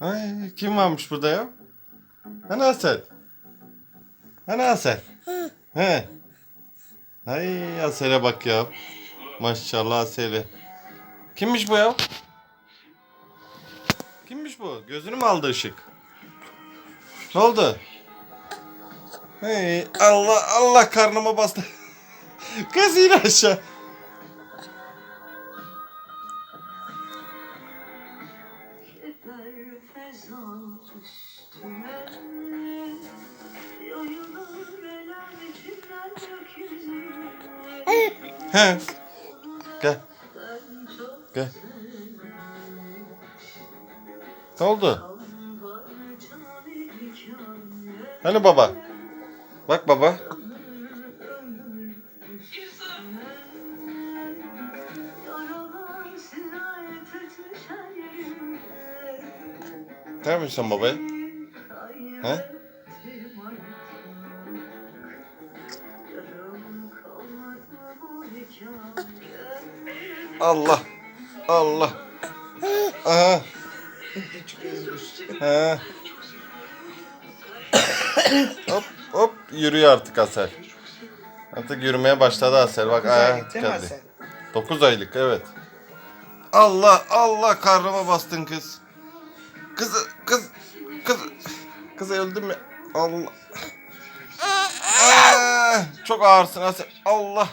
Ay kim varmış burada ya? Hani Asel? Hani Asel? He. Ay Asel'e bak ya. Maşallah Asel'e. Kimmiş bu ya? Kimmiş bu? Gözünü mü aldı ışık? Ne oldu? Hey, Allah Allah karnıma bastı. Kız yine aşağı. He. Gel. Gel. Ne oldu? Hani baba? Bak baba. Ne yapıyorsun sen babaya? He? Allah. Allah. Aha. Ha. hop hop yürüyor artık Asel. Artık yürümeye başladı Asel. Bak mi geldi. Asel? 9 aylık evet. Allah Allah karnıma bastın kız. Kız kız kız kız öldü mü? Allah. Aa, çok ağırsın Asel. Allah.